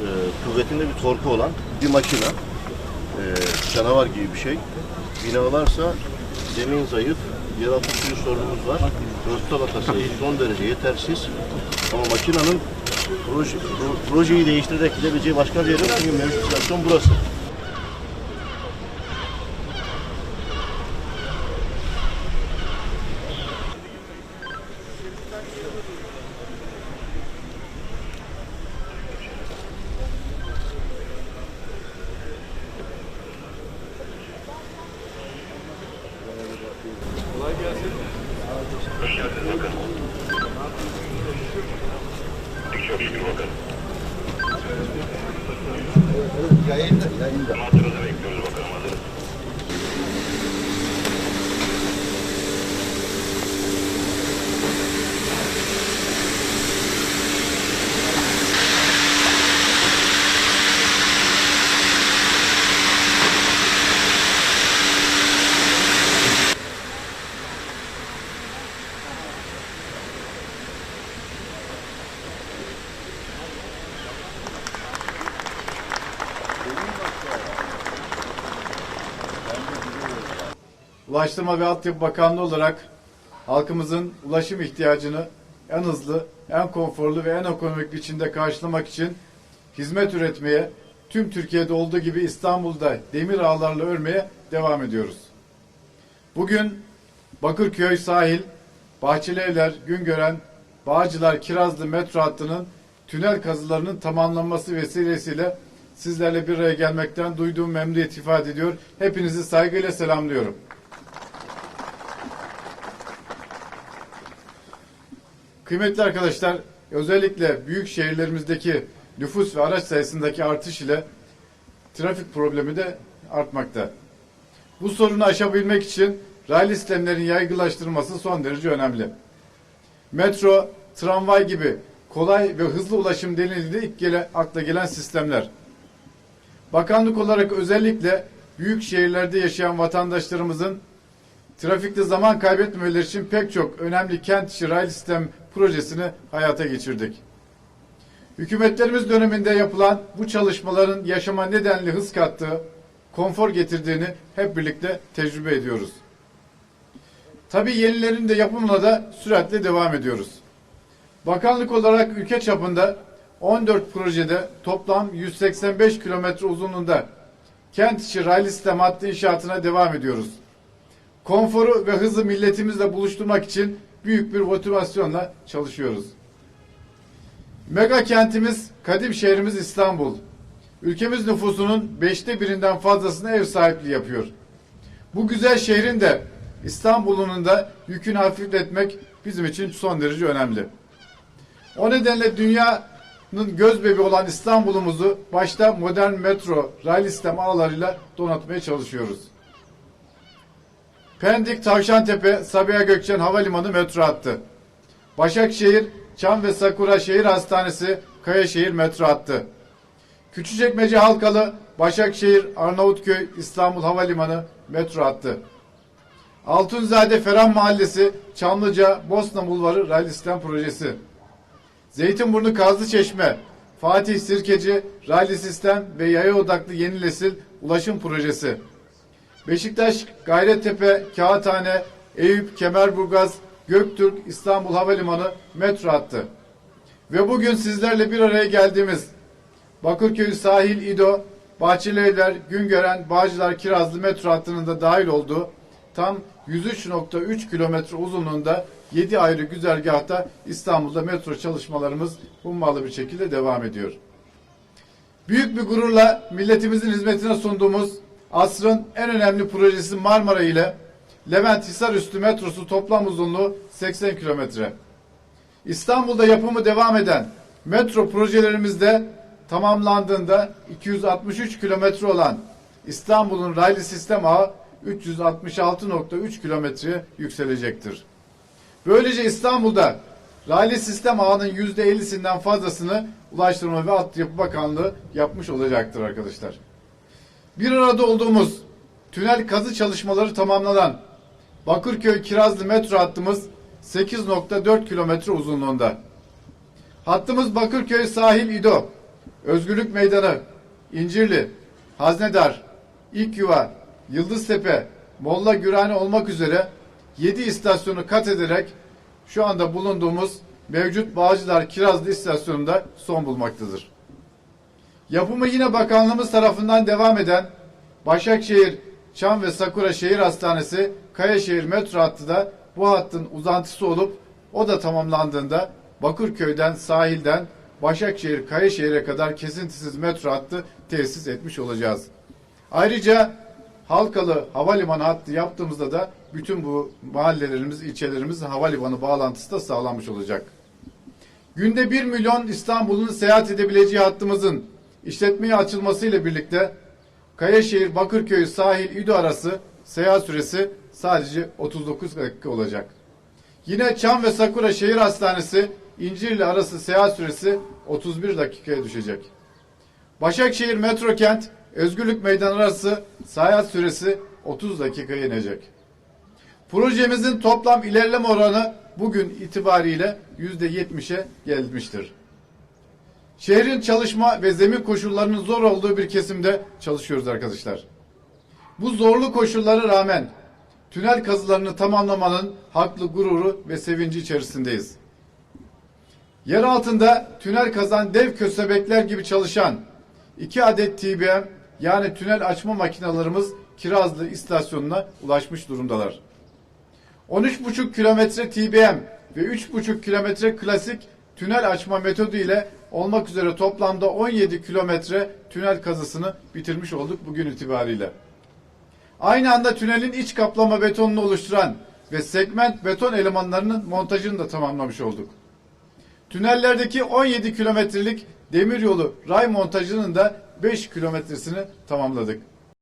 e, kuvvetinde bir torku olan bir makina. E, canavar gibi bir şey. Binalarsa zemin zayıf, yeraltı suyu sorunumuz var. Örtü tabakası son derece yetersiz. Ama makinanın proje, pro- projeyi değiştirerek gidebileceği başka bir yer yok. Çünkü mevcut istasyon burası. Gösterdiniz bakalım. Peki çok şükür bakalım. Yayında, yayında. Matınızı Ulaştırma ve Altyapı Bakanlığı olarak halkımızın ulaşım ihtiyacını en hızlı, en konforlu ve en ekonomik biçimde karşılamak için hizmet üretmeye, tüm Türkiye'de olduğu gibi İstanbul'da demir ağlarla örmeye devam ediyoruz. Bugün Bakırköy sahil, Bahçelievler, Güngören, Bağcılar, Kirazlı metro hattının tünel kazılarının tamamlanması vesilesiyle sizlerle bir araya gelmekten duyduğum memnuniyet ifade ediyor. Hepinizi saygıyla selamlıyorum. Kıymetli arkadaşlar, özellikle büyük şehirlerimizdeki nüfus ve araç sayısındaki artış ile trafik problemi de artmakta. Bu sorunu aşabilmek için raylı sistemlerin yaygılaştırılması son derece önemli. Metro, tramvay gibi kolay ve hızlı ulaşım denildiğinde ilk gele, akla gelen sistemler. Bakanlık olarak özellikle büyük şehirlerde yaşayan vatandaşlarımızın trafikte zaman kaybetmemeleri için pek çok önemli kent içi raylı sistem projesini hayata geçirdik. Hükümetlerimiz döneminde yapılan bu çalışmaların yaşama nedenli hız kattığı, konfor getirdiğini hep birlikte tecrübe ediyoruz. Tabii yenilerin de yapımına da süratle devam ediyoruz. Bakanlık olarak ülke çapında 14 projede toplam 185 kilometre uzunluğunda kent içi raylı sistem hattı inşaatına devam ediyoruz. Konforu ve hızı milletimizle buluşturmak için büyük bir motivasyonla çalışıyoruz. Mega kentimiz, kadim şehrimiz İstanbul. Ülkemiz nüfusunun beşte birinden fazlasına ev sahipliği yapıyor. Bu güzel şehrin de İstanbul'un da yükünü hafifletmek bizim için son derece önemli. O nedenle dünyanın göz bebeği olan İstanbul'umuzu başta modern metro, raylı sistem ağlarıyla donatmaya çalışıyoruz. Pendik, Tavşantepe, Sabiha Gökçen Havalimanı metro hattı. Başakşehir, Çam ve Sakura Şehir Hastanesi, Kayaşehir metro hattı. Küçükçekmece Halkalı, Başakşehir, Arnavutköy, İstanbul Havalimanı metro hattı. Altunzade Ferhan Mahallesi, Çamlıca, Bosna Bulvarı raylı projesi. Zeytinburnu Kazlıçeşme, Fatih Sirkeci, raylı ve yaya odaklı yeni nesil ulaşım projesi. Beşiktaş, Gayrettepe, Kağıthane, Eyüp, Kemerburgaz, Göktürk, İstanbul Havalimanı metro hattı. Ve bugün sizlerle bir araya geldiğimiz Bakırköy Sahil İdo, Bahçelievler, Güngören, Bağcılar, Kirazlı metro hattının da dahil olduğu tam 103.3 kilometre uzunluğunda 7 ayrı güzergahta İstanbul'da metro çalışmalarımız hummalı bir şekilde devam ediyor. Büyük bir gururla milletimizin hizmetine sunduğumuz asrın en önemli projesi Marmara ile Levent Hisarüstü metrosu toplam uzunluğu 80 kilometre. İstanbul'da yapımı devam eden metro projelerimizde tamamlandığında 263 kilometre olan İstanbul'un raylı sistem ağı 366.3 kilometreye yükselecektir. Böylece İstanbul'da raylı sistem ağının yüzde 50'sinden fazlasını Ulaştırma ve Altyapı Bakanlığı yapmış olacaktır arkadaşlar. Bir arada olduğumuz tünel kazı çalışmaları tamamlanan Bakırköy Kirazlı metro hattımız 8.4 kilometre uzunluğunda. Hattımız Bakırköy Sahil İdo, Özgürlük Meydanı, İncirli, Haznedar, İlk Yuva, Yıldıztepe, Molla Gürhane olmak üzere 7 istasyonu kat ederek şu anda bulunduğumuz mevcut Bağcılar Kirazlı istasyonunda son bulmaktadır. Yapımı yine bakanlığımız tarafından devam eden Başakşehir, Çam ve Sakura Şehir Hastanesi Kayaşehir metro hattı da bu hattın uzantısı olup o da tamamlandığında Bakırköy'den sahilden Başakşehir Kayaşehir'e kadar kesintisiz metro hattı tesis etmiş olacağız. Ayrıca Halkalı Havalimanı hattı yaptığımızda da bütün bu mahallelerimiz, ilçelerimizin havalimanı bağlantısı da sağlanmış olacak. Günde 1 milyon İstanbul'un seyahat edebileceği hattımızın işletmeye açılmasıyla birlikte Kayaşehir Bakırköy sahil İdo arası seyahat süresi sadece 39 dakika olacak. Yine Çam ve Sakura Şehir Hastanesi İncirli arası seyahat süresi 31 dakikaya düşecek. Başakşehir Metro Kent Özgürlük Meydanı arası seyahat süresi 30 dakikaya inecek. Projemizin toplam ilerleme oranı bugün itibariyle %70'e gelmiştir. Şehrin çalışma ve zemin koşullarının zor olduğu bir kesimde çalışıyoruz arkadaşlar. Bu zorlu koşullara rağmen tünel kazılarını tamamlamanın haklı gururu ve sevinci içerisindeyiz. Yer altında tünel kazan dev köstebekler gibi çalışan iki adet TBM yani tünel açma makinalarımız Kirazlı istasyonuna ulaşmış durumdalar. 13,5 kilometre TBM ve 3,5 kilometre klasik tünel açma metodu ile olmak üzere toplamda 17 kilometre tünel kazısını bitirmiş olduk bugün itibariyle. Aynı anda tünelin iç kaplama betonunu oluşturan ve segment beton elemanlarının montajını da tamamlamış olduk. Tünellerdeki 17 kilometrelik demiryolu ray montajının da 5 kilometresini tamamladık.